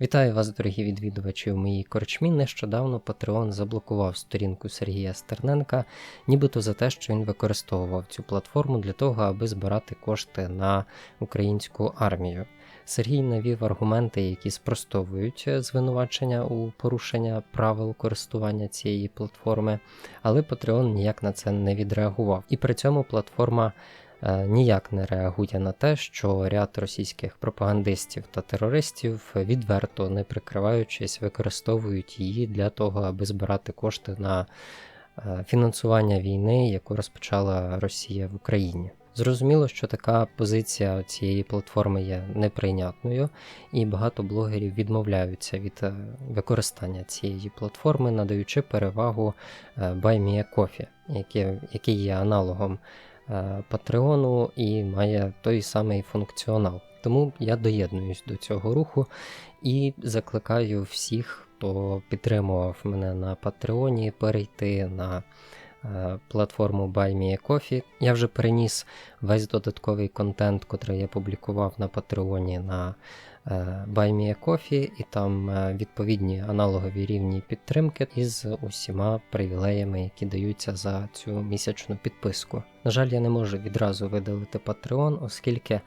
Вітаю вас, дорогі відвідувачі в моїй корчмі. Нещодавно Patreon заблокував сторінку Сергія Стерненка, нібито за те, що він використовував цю платформу для того, аби збирати кошти на українську армію. Сергій навів аргументи, які спростовують звинувачення у порушення правил користування цієї платформи, але Patreon ніяк на це не відреагував. І при цьому платформа Е, ніяк не реагує на те, що ряд російських пропагандистів та терористів відверто не прикриваючись, використовують її для того, аби збирати кошти на е, фінансування війни, яку розпочала Росія в Україні. Зрозуміло, що така позиція цієї платформи є неприйнятною, і багато блогерів відмовляються від е, використання цієї платформи, надаючи перевагу BuyMeACoffee, який є аналогом Е, Патреону і має той самий функціонал. Тому я доєднуюсь до цього руху і закликаю всіх, хто підтримував мене на Патреоні, перейти на е, платформу BuyMeACoffee. Я вже переніс весь додатковий контент, котрий я публікував на Патреоні на Е, Buy Me a Coffee, і там е, відповідні аналогові рівні підтримки із усіма привілеями, які даються за цю місячну підписку. На жаль, я не можу відразу видалити Patreon, оскільки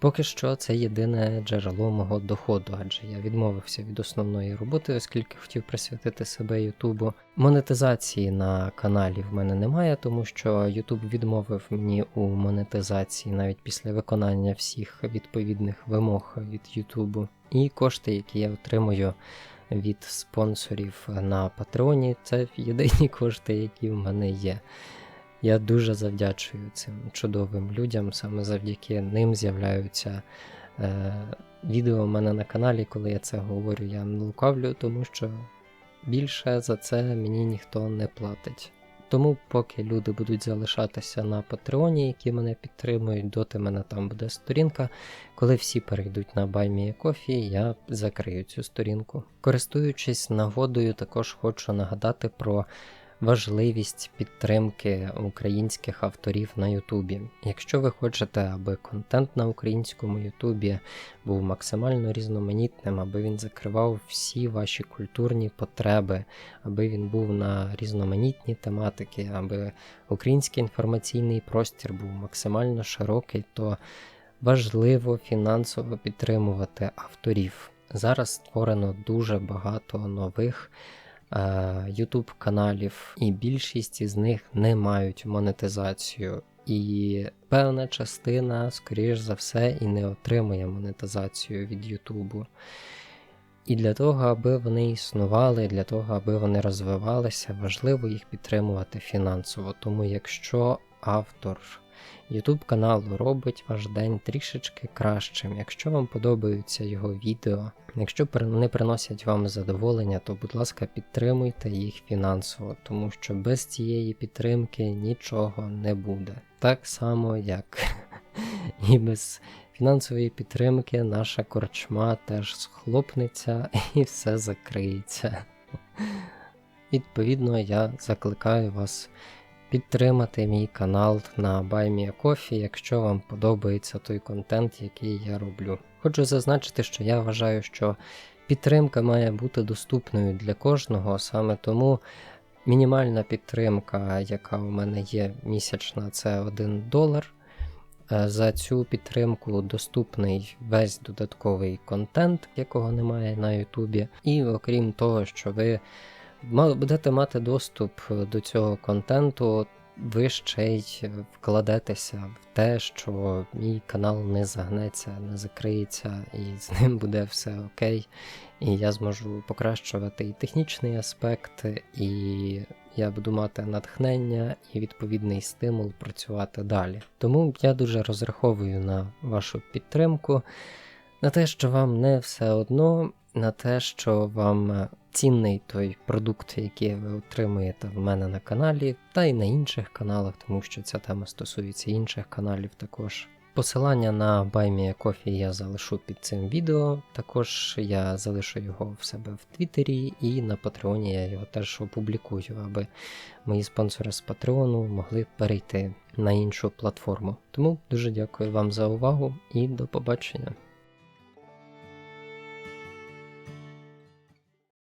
Поки що це єдине джерело мого доходу, адже я відмовився від основної роботи, оскільки хотів присвятити себе Ютубу. Монетизації на каналі в мене немає, тому що Ютуб відмовив мені у монетизації навіть після виконання всіх відповідних вимог від Ютубу. І кошти, які я отримую від спонсорів на Патреоні, це єдині кошти, які в мене є. Я дуже завдячую цим чудовим людям, саме завдяки ним з'являються е, відео в мене на каналі, коли я це говорю, я не лукавлю, тому що більше за це мені ніхто не платить. Тому, поки люди будуть залишатися на Патреоні, які мене підтримують, доти мене там буде сторінка. Коли всі перейдуть на BuyMeACoffee, я закрию цю сторінку. Користуючись нагодою, також хочу нагадати про важливість підтримки українських авторів на Ютубі. Якщо ви хочете, аби контент на українському Ютубі був максимально різноманітним, аби він закривав всі ваші культурні потреби, аби він був на різноманітні тематики, аби український інформаційний простір був максимально широкий, то важливо фінансово підтримувати авторів. Зараз створено дуже багато нових YouTube каналів, і більшість із них не мають монетизацію. І певна частина, скоріш за все, і не отримує монетизацію від Ютубу. І для того, аби вони існували, для того, аби вони розвивалися, важливо їх підтримувати фінансово. Тому якщо автор YouTube каналу робить ваш день трішечки кращим. Якщо вам подобаються його відео, якщо вони приносять вам задоволення, то, будь ласка, підтримуйте їх фінансово, тому що без цієї підтримки нічого не буде. Так само, як і без фінансової підтримки наша корчма теж схлопнеться і все закриється. Відповідно, я закликаю вас підтримати мій канал на BuyMeACoffee, якщо вам подобається той контент, який я роблю. Хочу зазначити, що я вважаю, що підтримка має бути доступною для кожного, саме тому мінімальна підтримка, яка у мене є місячна, це 1 долар. Е, за цю підтримку доступний весь додатковий контент, якого немає на Ютубі. І окрім того, що ви будете мати доступ до цього контенту, ви ще й вкладетеся в те, що мій канал не загнеться, не закриється, і з ним буде все окей. І я зможу покращувати і технічний аспект, і я буду мати натхнення і відповідний стимул працювати далі. Тому я дуже розраховую на вашу підтримку, на те, що вам не все одно, на те, що вам цінний той продукт, який ви отримуєте в мене на каналі, та й на інших каналах, тому що ця тема стосується інших каналів також. Посилання на BuyMeACoffee я залишу під цим відео. Також я залишу його в себе в Твіттері і на Патреоні я його теж опублікую, аби мої спонсори з Патреону могли перейти на іншу платформу. Тому дуже дякую вам за увагу і до побачення.